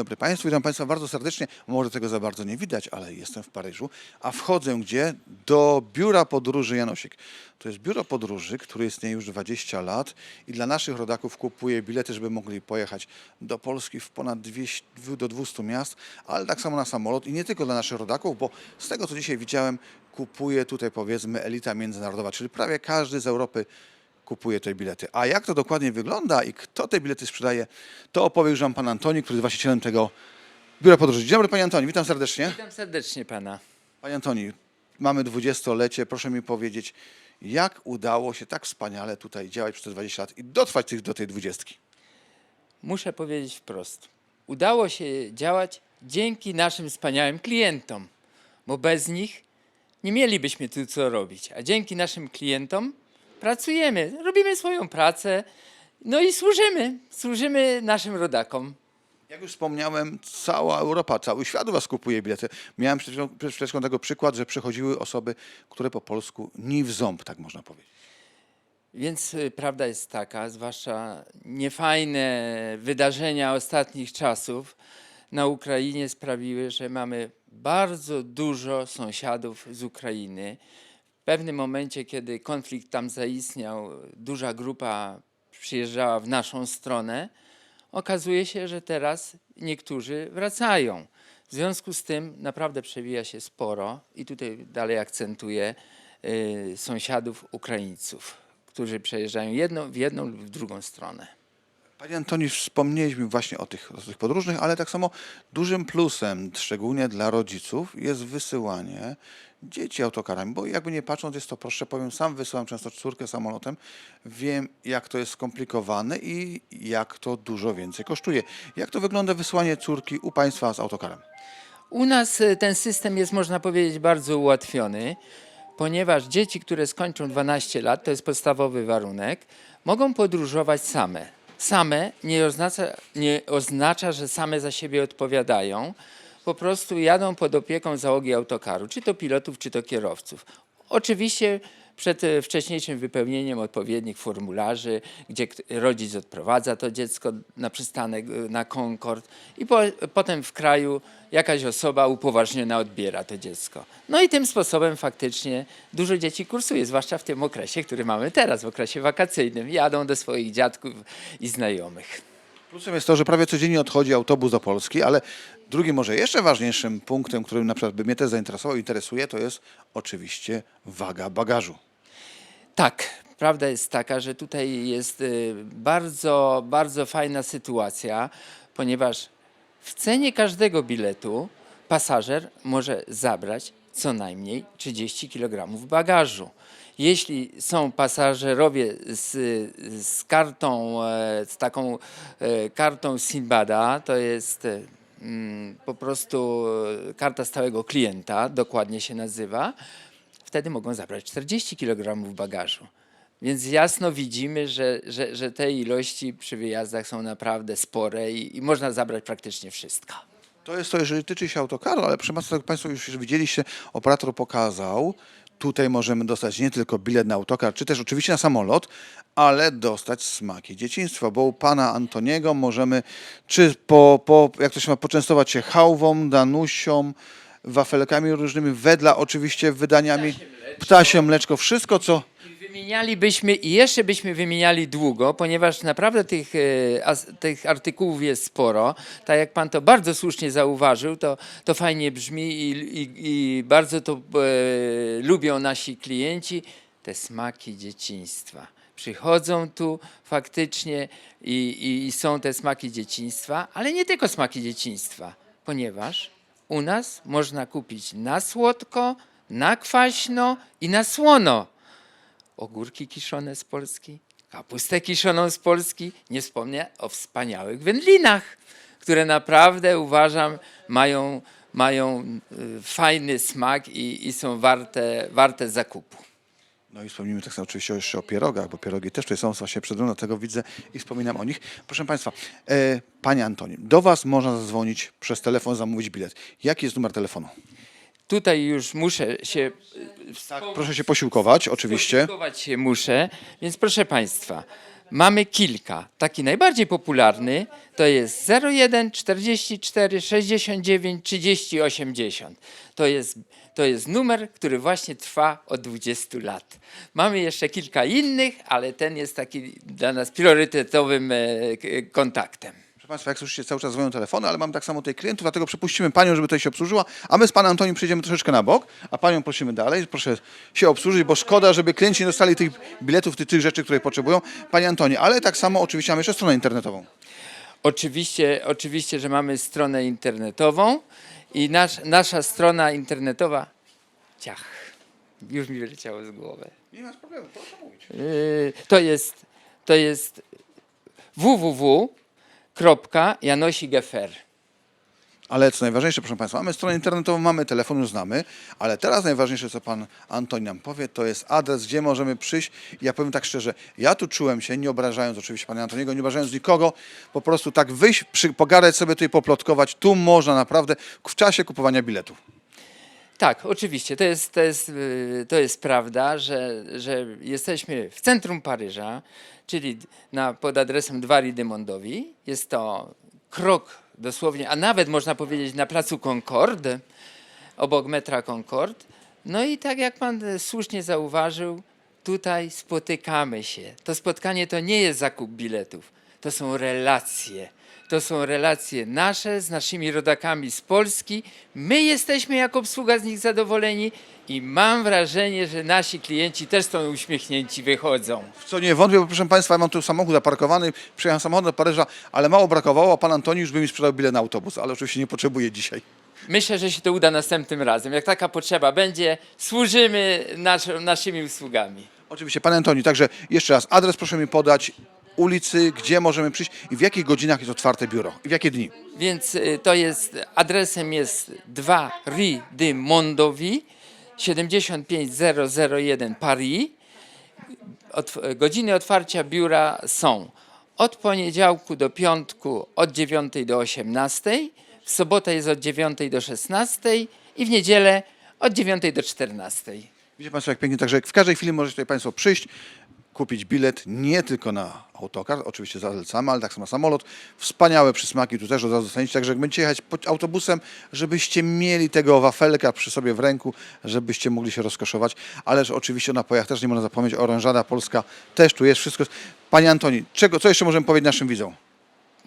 dobry Państwu, witam Państwa bardzo serdecznie. Może tego za bardzo nie widać, ale jestem w Paryżu, a wchodzę gdzie? Do biura podróży Janosik. To jest biuro podróży, które istnieje już 20 lat i dla naszych rodaków kupuje bilety, żeby mogli pojechać do Polski w ponad 200, do 200 miast, ale tak samo na samolot i nie tylko dla naszych rodaków, bo z tego co dzisiaj widziałem, kupuje tutaj powiedzmy elita międzynarodowa, czyli prawie każdy z Europy kupuje te bilety. A jak to dokładnie wygląda i kto te bilety sprzedaje, to opowie już Wam Pan Antoni, który jest właścicielem tego biura podróży. Dzień dobry Panie Antoni, witam serdecznie. Witam serdecznie pana. Panie Antoni, mamy dwudziestolecie, proszę mi powiedzieć, jak udało się tak wspaniale tutaj działać przez te 20 lat i dotrwać tych, do tej dwudziestki? Muszę powiedzieć wprost. Udało się działać dzięki naszym wspaniałym klientom, bo bez nich nie mielibyśmy tu co robić. A dzięki naszym klientom pracujemy, robimy swoją pracę, no i służymy, służymy naszym rodakom. Jak już wspomniałem, cała Europa, cały świat u Was kupuje bilety. Miałem przed chwilą- przed tego przykład, że przychodziły osoby, które po polsku ni w ząb, tak można powiedzieć. Więc y, prawda jest taka, zwłaszcza niefajne wydarzenia ostatnich czasów na Ukrainie sprawiły, że mamy bardzo dużo sąsiadów z Ukrainy. Pewnym momencie, kiedy konflikt tam zaistniał, duża grupa przyjeżdżała w naszą stronę. Okazuje się, że teraz niektórzy wracają. W związku z tym naprawdę przewija się sporo i tutaj dalej akcentuję y, sąsiadów Ukraińców, którzy przejeżdżają jedną, w jedną lub w drugą stronę. Panie Antoni, wspomnieliśmy właśnie o tych, o tych podróżnych, ale tak samo dużym plusem, szczególnie dla rodziców, jest wysyłanie dzieci autokarami, bo jakby nie patrząc, jest to proszę, powiem, sam wysyłam często córkę samolotem, wiem jak to jest skomplikowane i jak to dużo więcej kosztuje. Jak to wygląda wysyłanie córki u Państwa z autokarem? U nas y, ten system jest, można powiedzieć, bardzo ułatwiony, ponieważ dzieci, które skończą 12 lat, to jest podstawowy warunek, mogą podróżować same. Same nie oznacza, nie oznacza, że same za siebie odpowiadają. Po prostu jadą pod opieką załogi autokaru, czy to pilotów, czy to kierowców. Oczywiście przed e, wcześniejszym wypełnieniem odpowiednich formularzy, gdzie rodzic odprowadza to dziecko na przystanek, e, na Concord i po, potem w kraju jakaś osoba upoważniona odbiera to dziecko. No i tym sposobem faktycznie dużo dzieci kursuje, zwłaszcza w tym okresie, który mamy teraz, w okresie wakacyjnym. Jadą do swoich dziadków i znajomych. Plusem jest to, że prawie codziennie odchodzi autobus do Polski, ale drugim może jeszcze ważniejszym punktem, którym na przykład by mnie też zainteresował, interesuje, to jest oczywiście waga bagażu. Tak, prawda jest taka, że tutaj jest y, bardzo, bardzo fajna sytuacja, ponieważ w cenie każdego biletu pasażer może zabrać co najmniej 30 kg bagażu. Jeśli są pasażerowie z, z kartą, e, z taką e, kartą Sinbada, to jest e, mm, po prostu karta stałego klienta, dokładnie się nazywa, wtedy mogą zabrać 40 kg bagażu. Więc jasno widzimy, że, że, że te ilości przy wyjazdach są naprawdę spore i, i można zabrać praktycznie wszystko. To jest to, jeżeli tyczy się autokaru, ale proszę Państwa, jak Państwo już widzieliście, operator pokazał, tutaj możemy dostać nie tylko bilet na autokar, czy też oczywiście na samolot, ale dostać smaki dzieciństwa, bo u pana Antoniego możemy, czy po, po jak to się ma, poczęstować się chałwą, danusią, wafelkami różnymi, wedla oczywiście wydaniami, ptasie mleczko, wszystko co... I Wymienialibyśmy i jeszcze byśmy wymieniali długo, ponieważ naprawdę tych, e, tych artykułów jest sporo. Tak jak pan to bardzo słusznie zauważył, to, to fajnie brzmi i, i, i bardzo to e, lubią nasi klienci. Te smaki dzieciństwa. Przychodzą tu faktycznie i, i, i są te smaki dzieciństwa, ale nie tylko smaki dzieciństwa, ponieważ u nas można kupić na słodko, na kwaśno i na słono ogórki kiszone z Polski, kapustę kiszoną z Polski, nie wspomnę o wspaniałych wędlinach, które naprawdę uważam mają, mają y, fajny smak i, i są warte, warte zakupu. No i wspomnimy tak samo oczywiście jeszcze o pierogach, bo pierogi też tutaj są właśnie przed mną, dlatego widzę i wspominam o nich. Proszę Państwa, e, Panie Antoni, do Was można zadzwonić przez telefon, zamówić bilet. Jaki jest numer telefonu? Tutaj już muszę się Tak, proszę się posiłkować, oczywiście. Posiłkować się muszę, więc proszę Państwa, mamy kilka. Taki najbardziej popularny to jest 01 44 69 30 80. To jest, to jest numer, który właśnie trwa od 20 lat. Mamy jeszcze kilka innych, ale ten jest taki dla nas priorytetowym e, kontaktem. Państwa, jak słyszycie, cały czas dzwonią telefony, ale mam tak samo tutaj klientów, dlatego przepuścimy Panią, żeby tutaj się obsłużyła, a my z Panem Antonim przejdziemy troszeczkę na bok, a Panią prosimy dalej, proszę się obsłużyć, bo szkoda, żeby klienci nie dostali tych biletów, tych, tych rzeczy, które potrzebują. Panie Antonie, ale tak samo oczywiście mamy jeszcze stronę internetową. Oczywiście, oczywiście, że mamy stronę internetową i nasz, nasza strona internetowa, ciach, już mi wyleciało z głowy. Nie ma problemu, proszę mówić. Yy, to jest, to jest www.janosik.fr. Ale co najważniejsze, proszę Państwa, mamy stronę internetową, mamy telefon, już znamy, ale teraz najważniejsze, co Pan Antoni nam powie, to jest adres, gdzie możemy przyjść. Ja powiem tak szczerze, ja tu czułem się, nie obrażając oczywiście Pana Antoniego, nie obrażając nikogo, po prostu tak wyjść, przy, pogadać sobie tutaj, poplotkować, tu można naprawdę w czasie kupowania biletów. Tak, oczywiście, to jest, to jest, yy, to jest prawda, że, że jesteśmy w centrum Paryża, czyli na, pod adresem Dwa Rue de. Jest to krok dosłownie, a nawet można powiedzieć na placu Concorde, obok metra Concorde. No i tak jak pan e, słusznie zauważył, tutaj spotykamy się. To spotkanie to nie jest zakup biletów, to są relacje. To są relacje nasze z naszymi rodakami z Polski. My jesteśmy jako obsługa z nich zadowoleni i mam wrażenie, że nasi klienci też są uśmiechnięci, wychodzą. W co nie wątpię, bo proszę Państwa, ja mam tu samochód zaparkowany, przyjechałem samochodem do Paryża, ale mało brakowało, a Pan Antoni już by mi sprzedał bilet na autobus, ale oczywiście nie potrzebuje dzisiaj. Myślę, że się to uda następnym razem. Jak taka potrzeba będzie, służymy nasz, naszymi usługami. Oczywiście, Panie Antoni, także jeszcze raz, adres proszę mi podać, ulicy, gdzie możemy przyjść i w jakich godzinach jest otwarte biuro i w jakie dni. Więc y, to jest, adresem jest 2 Rue de Mondovi, 75001 Paris. Otw- godziny otwarcia biura są od poniedziałku do piątku od 9 do 18, w sobotę jest od 9 do 16 i w niedzielę od 9 do 14. Widzicie Państwo, jak pięknie, także w każdej chwili możecie tutaj Państwo przyjść, kupić bilet nie tylko na autokar, oczywiście zalecamy, ale tak samo samolot. Wspaniałe przysmaki tu też od razu dostaniecie, także jak będziecie jechać autobusem, żebyście mieli tego wafelka przy sobie w ręku, żebyście mogli się rozkoszować, ależ oczywiście o napojach też nie można zapomnieć, orężada polska też tu jest, wszystko. Panie Antoni, czego, co jeszcze możemy powiedzieć naszym widzom?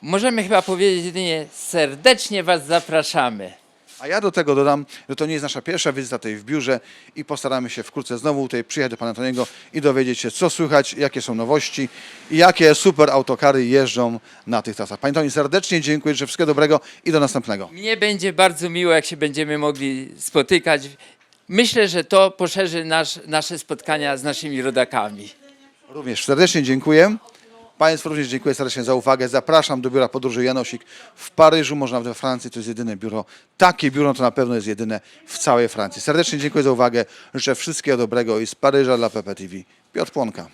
Możemy chyba powiedzieć jedynie serdecznie Was zapraszamy. A ja do tego dodam, że to nie jest nasza pierwsza wizyta tutaj w biurze i postaramy się wkrótce znowu tutaj przyjechać do pana Antoniego i dowiedzieć się, co słychać, jakie są nowości i jakie super autokary jeżdżą na tych trasach. Panie Antoni, serdecznie dziękuję, że wszystkiego dobrego i do następnego. Mnie będzie bardzo miło, jak się będziemy mogli spotykać. Myślę, że to poszerzy nasz, nasze spotkania z naszymi rodakami. Również serdecznie dziękuję. Państwu również dziękuję serdecznie za uwagę. Zapraszam do biura podróży Janosik w Paryżu, może nawet we Francji. To jest jedyne biuro. Takie biuro to na pewno jest jedyne w całej Francji. Serdecznie dziękuję za uwagę. Życzę wszystkiego dobrego i z Paryża dla PPTV. Piotr Płonka.